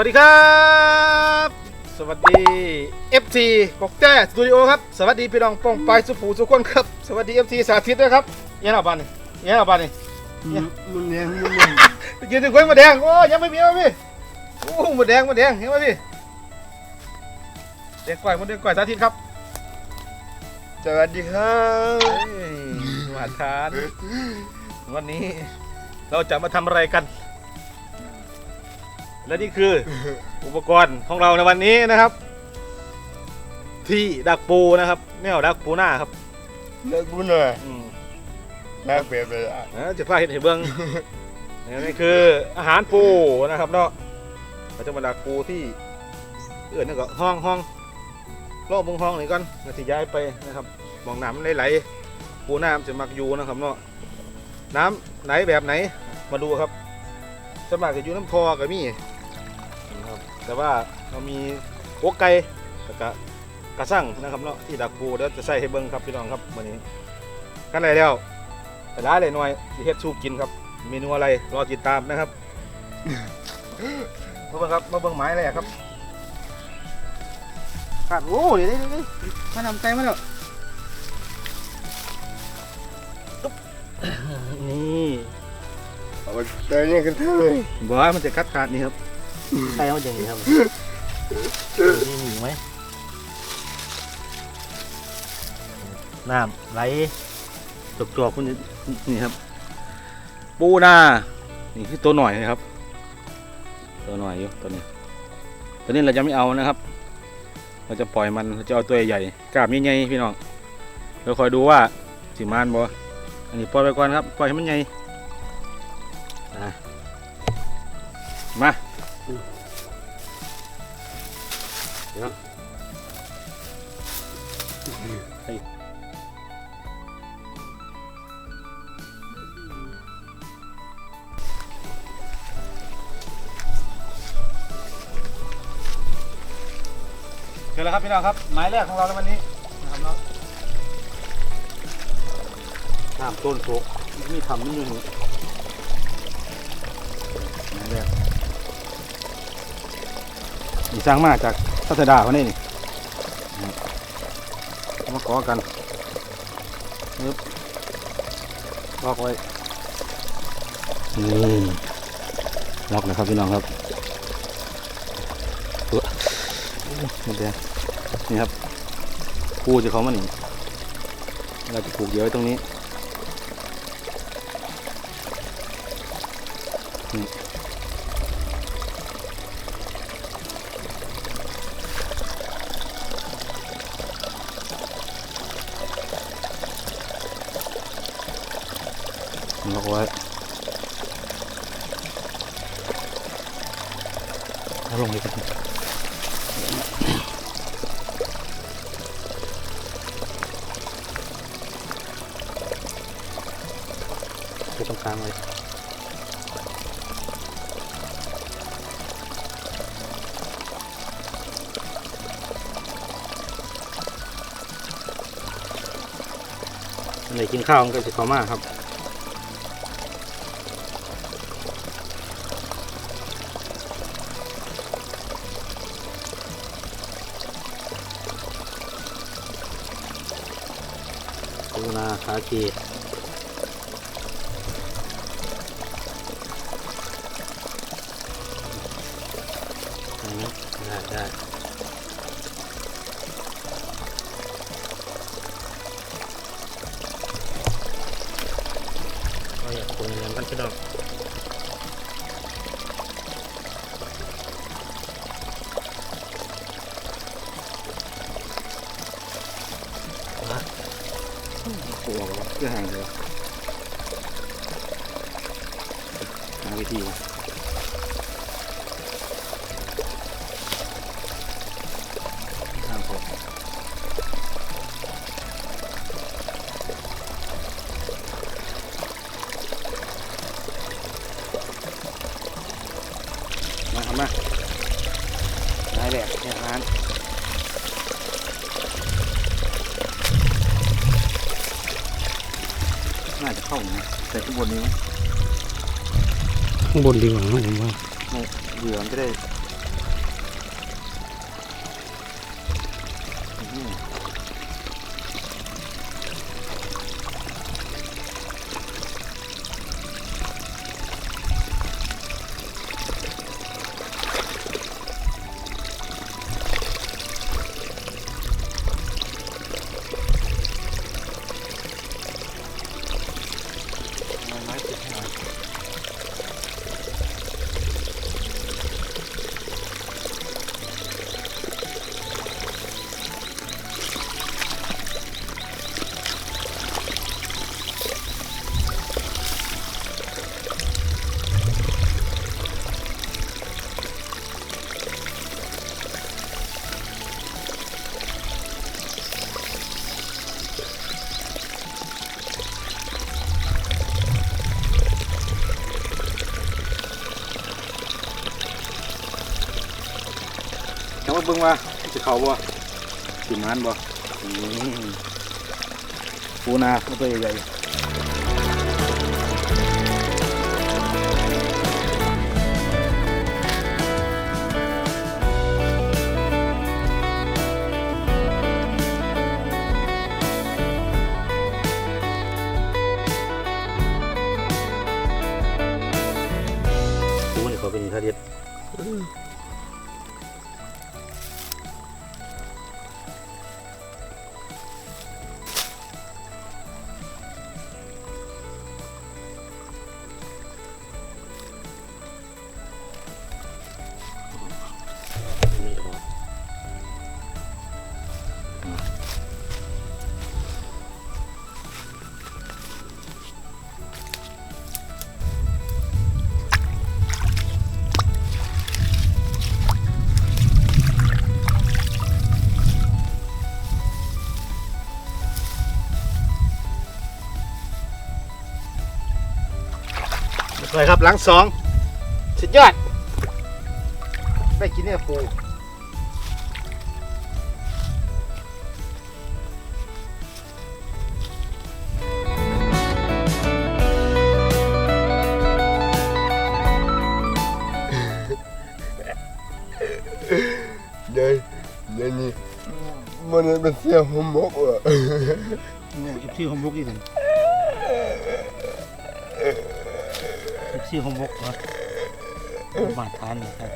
วัสดีครับ สวัสดี FC กกแจ้สตูดิโอครับ สวัสดีพี่น้องป้องไปสุภูสุคนครับ สวัสดี FC สาธิตด้วยครับเยังเอาบ้านนี่เยังเอาบ้านนี่มันแดงมันแดงไปยืนถึงคนมาแดง โอ้ยังไม่มีแล้วพี่โอ้หมดแดงหมดแดงเห็นไหมพี่เด็กก่อยหมดเด็กก่อยสาธิตครับ สวัสดีครับเฮ้ยมาทาน วันนี้เราจะมาทำอะไรกัน และนี่คืออุปกรณ์ของเราในวันนี้นะครับ ที่ดักปูนะครับแนวดักปูหน้าครับเลิกบุญหน่อยอืมนักเปรียบเลยอะนะจะพาเห็นเห็นเบิ้งนี่คืออาหารปูนะครับเนาะเราจะมาดักปูที่เอื่นนี่ก็ห้องห้องรอบมงห้องนี่ก่อนแล้วสิย้ายไปนะครับมองน้ำมันไหลๆปูน้ำจะมักอยู่นะครับเนาะน้ำไหนแบบไหนมาดูครับสวนมัครจะอยู่น้ำทอก็มีนะครับ แต่ว่าเรามีโอกไก่แล้วก็กระสั่งนะครับเนาะที่ดักปูเดี๋ยวจะใส่ให้เบิ้งครับพี่น้องครับวันนี้กันได้แล้วแต่ได้เลยหน่อยที่เฮ็ดสู้กินครับเมนูอะไรรอติดตามนะครับมาเบิ่งครับมาเบิ่งไม้อะไรครับขาดโอ้เดี๋ยวเดี๋ยวเดี๋ยวมาทำใจมาแล้วตุ๊บนี่เอาไปเตยนี่กันเท่าเลยบอกว่ามันจะกัดขาดนี่ครับ ใช่มันจะอย่างนี้ครับนี่มีไหมน้ำไหลจกจกๆคุณนี่ครับ ปูนานี่คือตัวหน่อยนะครับ ตัวหน่อยอยู่ตัวนี้ ตัวนี้เราจะไม่เอานะครับ เราจะปล่อยมันเราจะเอาตัวใหญ่กล้ามใหญ่ๆพี่น้องเราคอยดูว่าสิมานบ่อันนี้ปล่อยไปก่อนครับ ปล่อยให้มันใหญ่มา เดี๋ยวให้เจอแล้วครับพี่น้องครับหมายแรกของเราในวันนี้นะครับเนาะน้ำต้นโศกไมีทำไมันอยู่นี่ห สร้างมาจากพัทดาเขานี่นี่มาขอกันนึบล็อกไว้นี่ล็อกเลยครับพี่น้องครับตัวนี่เดียวนี่ครับปูจะเขามานี่เราจะผูกเยอะไว้ตรงนี้ ไหนกินข้าวมันก็จะขอมากครับปูนาคาเกี ปูออกแล้วเพื่อห่างเลยหาวิธีวะ บนดีกว่านะผม เบิ่งว่าจะเข้าบ่สิมานบ่ปูนาตัวใหญ่ๆ เลยครับหลังสองสุดยอด ได้กินเนี่ยปูเดี๋ยวเดี๋ยวนี้มันเป็นเสียงหัวหมกว่ะ เนี่ยอิบซี่หอมบุกอีกหนึ่ง อิบซี่หอมบุกเหรอมาทานเลยครับ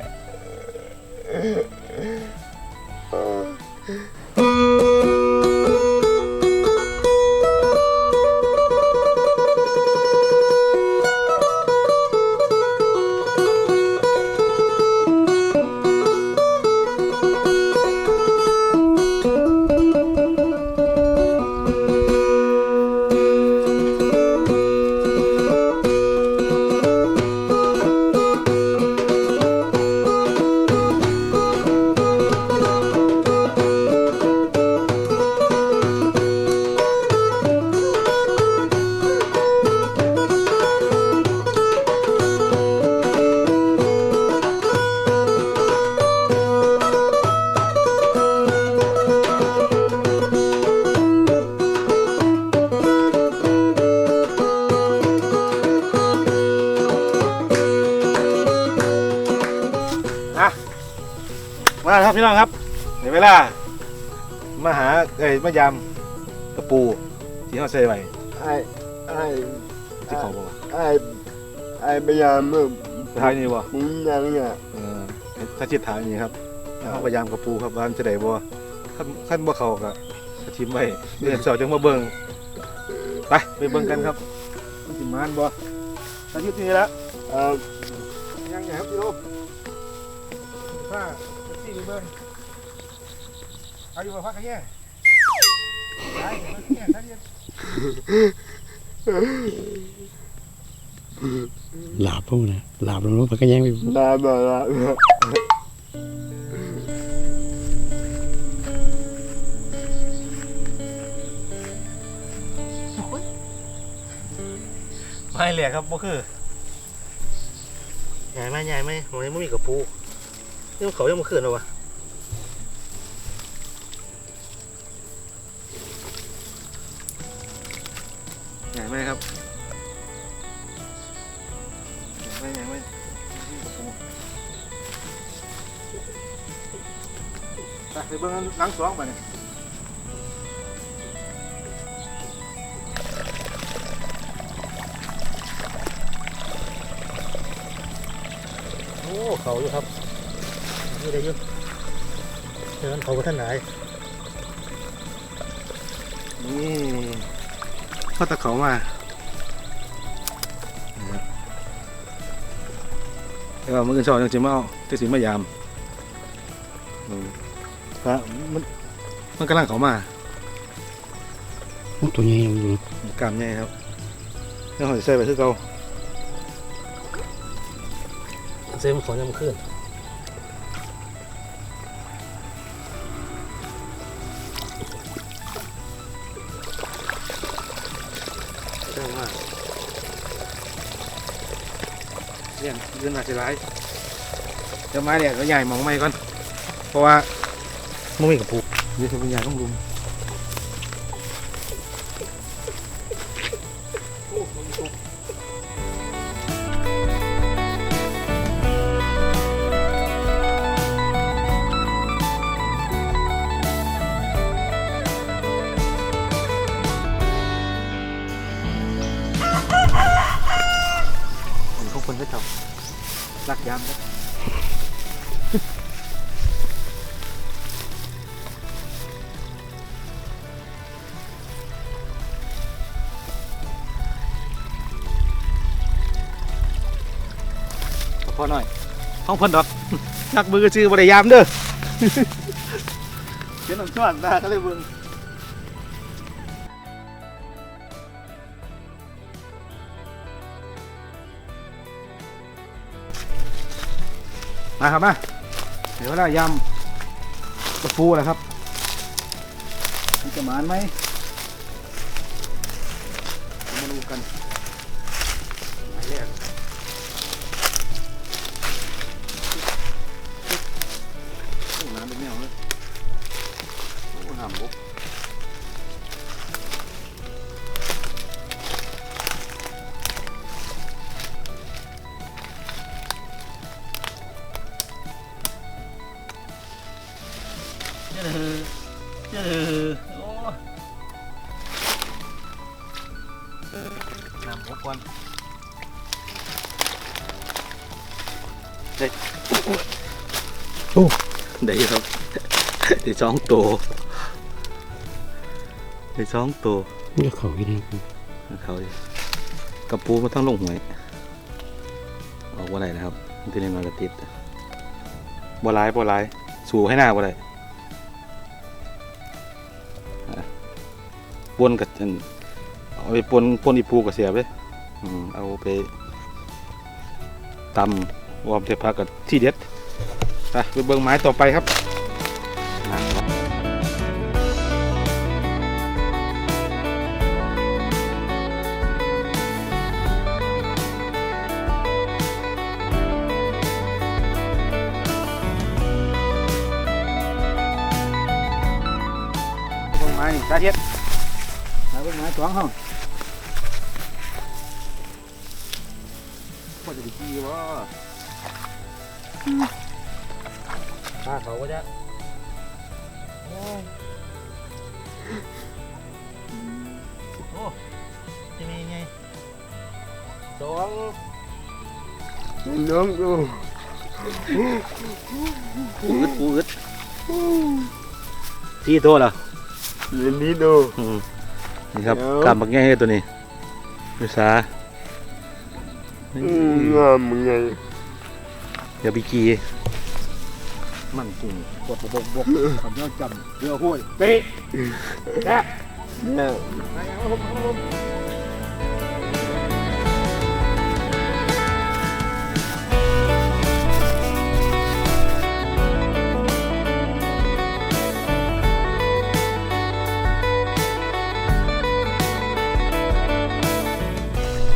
มายามกระปูที่เขาใส่ไว้ไอ้ไอ้ที่เขาบอกว่าไอ้ไอ้พยายามมึงสุดท้ายนี่บ่มึงยังไงเออถ้าจิตถามอย่างนี้ครับเขาพยายามกระปูครับว่ามันจะได้บ่ขั้นขั้นบ่เขาก็ก็ทิมไว้เดือนสองจังมาเบิ่งไปไปเบิ่งกันครับมันสิมานบ่ถ้ายุดนี้แล้วอ่ายังไงครับพี่โอถ้าจะสี่เบิ่งเอาอยู่บ่พักกันแย่ หลาบพวกนะหลาบลงรถพักกันยังไปลาบลาบไม่เหลียครับบ่คือใหญ่ไหมใหญ่ไหมผมยังไม่มีกระปูนี่มันเขายังมาขึ้นหรอวะ เบิ่งหลังสองไปเนี่ยโอ้เขาอยู่ครับนี่ได้ยุ่เชิญเขาไปท่านไหนนี่ข้อตะเขามานะครับแต่ว่ามื่อคืนเช้ายังจะมาเอาจะสิมายามอืม พระมันมันกำลังเขามาโอ้ตัวใหญ่อยู่กล้ามใหญ่ครับแล้วเขาจะใส่ไปคือเก่าใส่มันของยังมันขึ้นเจ้ามากเลี้ยงยืนมาสิร้ายเดี๋ยวไม้เนี่ยก็ใหญ่มองไม่ก่อน เพราะว่า มันมีกับผูกเดี๋ยวจะเป็นยาต้องลุม ห้องเพ่นดอกนักมือชื่อบริยามเด้อเขียนหนังชวนนะก็เลยเบิ่งมาครับมาเดี๋ยวเวลายำกระปูนะครับ มีจะหมานไหม น้ำบกก่อนเด็ดโอ้ได้ครับ ได้สองตัวได้สองตัวนี่ก็เขาอีกนะเขาดิกระปูมาทั้งลงหวยออกว่าไรนะครับมันจะเล่นมากระติดบ่ร้ายบ่ร้าย สู่ให้หน้าบ่ได้อะปนกับอันเอา ไปปนปนอีปูกับเสียบเลยเอาไปตำวอมเทพักกับที่เด็ดไปเบิ่งไม้ต่อไปครับอะต้นไม้สาธิตหาต้นไม้สองห้อง เขาก็จะโอ้โอ้จะมีไงสองน้องดูปูอึดปูอึดสี่ตัวเหรอเรียนนี้ดูอืมนี่ครับเดี๋ยวกำบักแง่ให้ตัวนี้วิสาอืมงามไงเดี๋ยวไปกี มันจริงบกบกบกคำยอดจำเรือห้วยเป๊ะแซ่บเนี่ย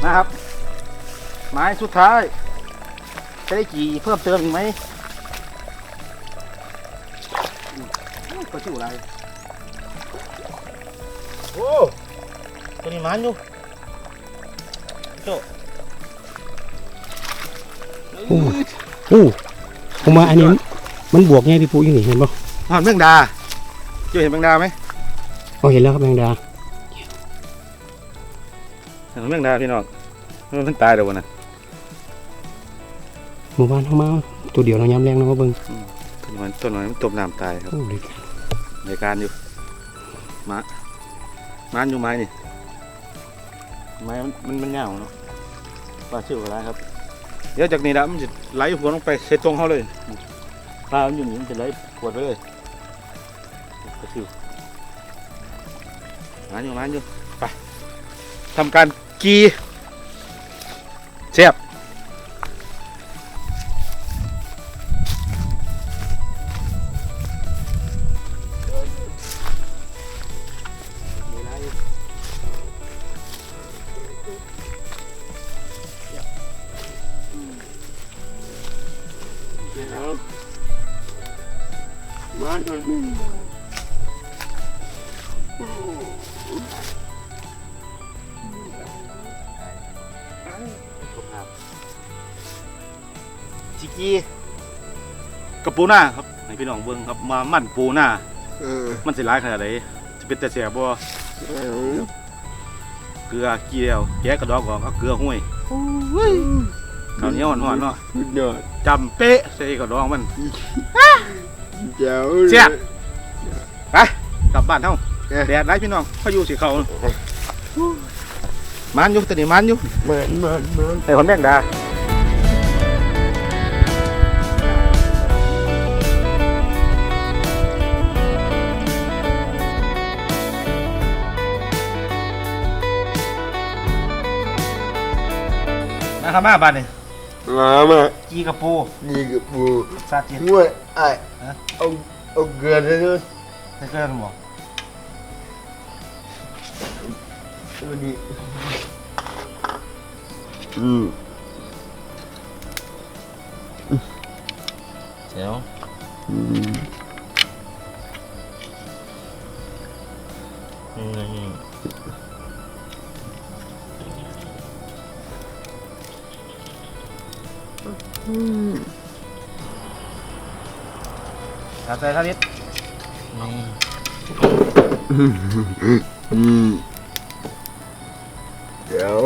นะครับ ไม้สุดท้าย จะได้กี่เพิ่มเติมอีกไหม ก็ชื่ออะไรโอ้ตัวนี้มันอยู่โจโอ้โอ้ผมว่าอันนี้มันมันบวกไงพี่ปูอยู่นี่เห็นป่ะหอนแมงดาเจ้าเห็นแมงดาไหมอ๋อเห็นแล้วครับแมงดาเห็นแมงดาพี่น้องมันตายเดี๋ยววันน่ะหมู่บ้านเข้ามาตัวเดียวเราย้ำแรงเนาะมาเบิ่งต้นไม้ต้นไม้มันจมน้ำตายครับโอ้เลยกัน ในการอยู่มาม้านอยู่ไม้นี่ไม้มันมันยาวเนาะปลาชื่ออะไรครับเดี๋ยวจากนี้ละมันจะไหลหัวลงไปเซตรงเขาเลยปลามันอยู่นี่มันจะไหลปวดไปเลยปลาชื่อม้านอยู่ม้านอยู่ไปทำการกีเสียบ หน้าครับให้พี่น้องเบิ่งครับมามั่นปูหน้าเออมันสิร้ายขนาดไหนจะเป็นแต่แสบบ่เอาเกลือเกี่ยวแกะกระดอกออกเอาเกลือห้วยข้าวเหนียวห่อนๆเนาะสุดยอดจำเป๊ะใส่กระดองมันเจ้าเสียบไปกลับบ้านเฮาเอ๊ะแดดร้ายพี่น้องเขาอยู่สิเขามันอยู่แตนี่มันอยู่มันมันมันไอ้คนแม่งดา มาครับมาบ้านนี่มามาจีกับปูนี่กับปูซาจีนหัวไอ้ฮะ เอาเอาเกลือเลยด้วยใส่เกลือกันบ่ตัวนี้อืมเดี๋ยวอืม ใส่ข้าวนิดนี่อืมเดี๋ยว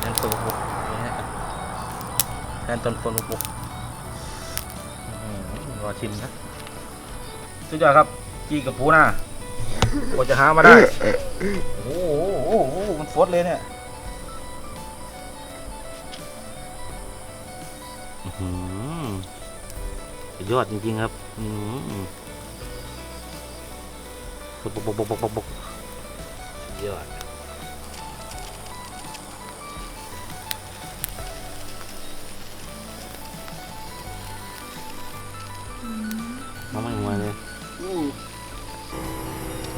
แทนต้นปุกนี่ฮะแทนต้นฝนปุกอื้อหือรอชิมนะสุดยอดครับจีกับปูน่ะกว่าจะหามาได้ โอ้โหโอ้โหโอ้โหมันฟดเลยเนี่ย ยอดจริงๆครับอืมบกบกบกบกบกบกสุดยอดมาไม่หัวเลยอืม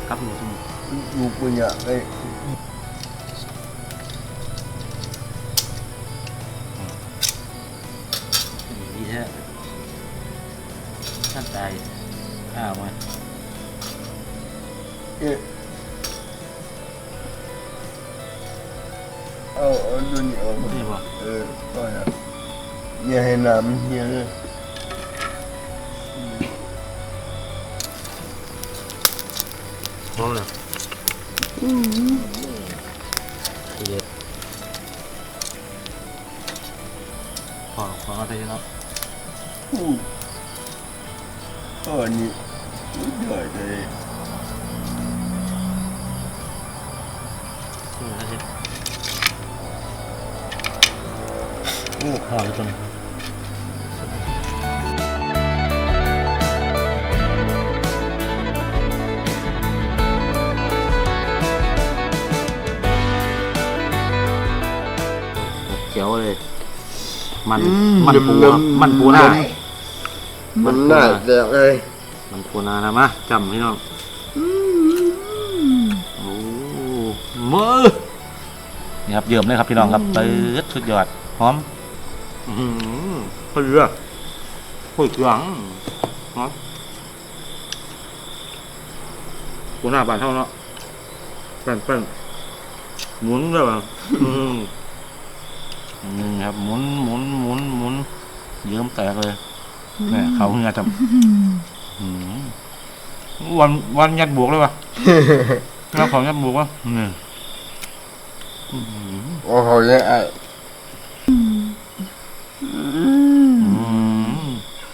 ครับหนูสมุลูกมันอยากได้ ออกมานี่บ่เออก็นะอย่าให้น้ำมันเฮียเลยพร้อมเลยเย็ดพอพอเอาไปแล้วอู้อันนี้สุดยอดเลย เขียวเลย มันมันปูครับมันปูหน้ามันน่าแตกเลยมันปูนานะมะจำพี่น้องโอ้มือนี่ครับเยิ่มเลยครับพี่น้องครับตืดสุดยอดหอมอืมเกลือหุ่ยเกลืองหอมปูนาบานเท่าเนาะเปิ้นเปิ้นหมุนเลยว่ะอืม นี่ครับหมุนหมุนหมุนหมุนเยิ้มแตกเลยเนี่ยเขาเหงือจำอืมวันวันยัดบวกเลยวะเราของยัดบวกวะนี่อืมโอ้โหเนี่ยไอ้อืม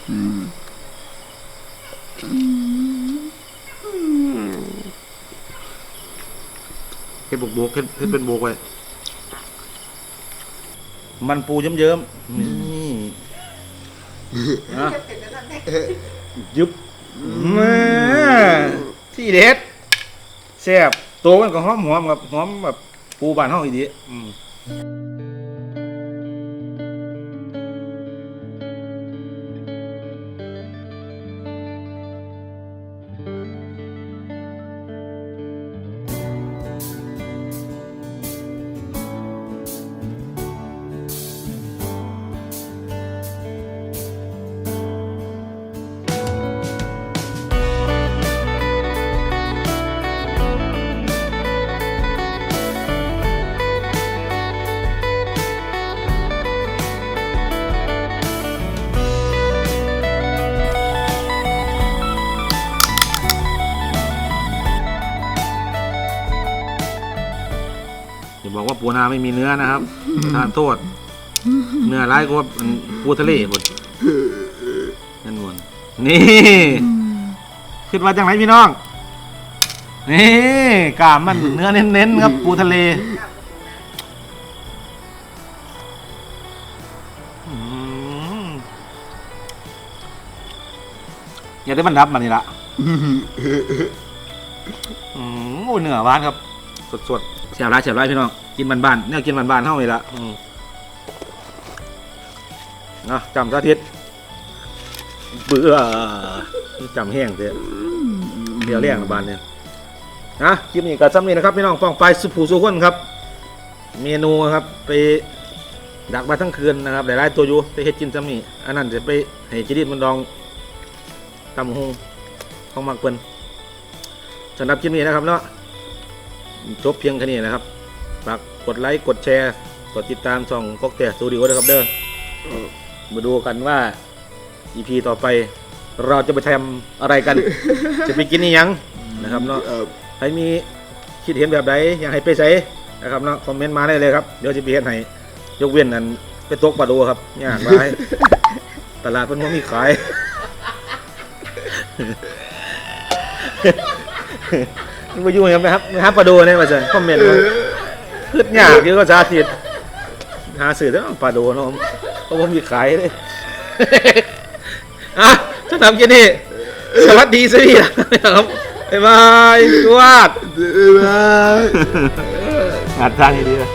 อืมเฮ็ดบวกบวกเฮ็ดเฮ็ดเป็นบวกไว้ มันปูเยิ้มๆนี่นะยึบแม่ที่เด็ดแซ่บตัวมันก็หอมหอมๆกับหอมแบบปูบ้านเฮาอีดีอืม บอกว่าปูนาไม่มีเนื้อนะครับทานโทษ เนื้อร้ายกว่าปูทะเลหมดนั่นวนนี่คิดว่าจังไรพี่น้องนี่กล้ามมันเนื้อเน้นๆครับปูทะเลอืมอย่าได้มันรับมันนี่ละอืมโอ้เนื้อหวานครับ สดๆเสียบร้ายเสียบร้ายพี่น้อง กินบ้านๆเนี่ยกินบ้านๆเท่านี้ละอืมนะจำสาธิตเบื่อจำแห้งเถอะเดี๋ยวเรียกบ้านเนี่ยนะคลิปนี้ก็ซ้ำนี้นะครับพี่น้องฟ้องไปสุผูสุขคนครับ เมนูครับไปดักมาทั้งคืนนะครับหลายๆตัวอยู่ไปเฮ็ดกินซ้ำนี้อันนั้นจะไปให้จิริตมันดองตำหงของมักเปิ้นสำหรับคลิปนี้นะครับเนาะจบเพียงแค่นี้นะครับ ฝากกดไลค์กดแชร์ กดติดตามช่องกอกแต่สตูดิโอนะครับเด้อมาดูกันว่า EP ต่อไป เราจะไปทำอะไรกัน จะไปกินนี่ยังนะครับเนาะครับใครมีคิดเห็นแบบใดอยากให้ไปใส่นะครับเนาะคอมเมนต์มาได้เลยครับเดี๋ยวจะไปเห็นให้ยกเว้นนั้นไปตกปลาดูครับยากหลายตลาดมันบ่มีขายมันไปอยู่ยังไงครับหาปลาดูเนี่ยมาเสนคอมเมนต์มา คืดยากเยอะก็สาธิตหาสื่อต้องปลาดูนาะเพราะว่ามีขายเลยอะถ้าทำกินนี่สวัสดีสิครับบ๊ายบายสวัสดีบ๊ายบายอัดทางดีเลย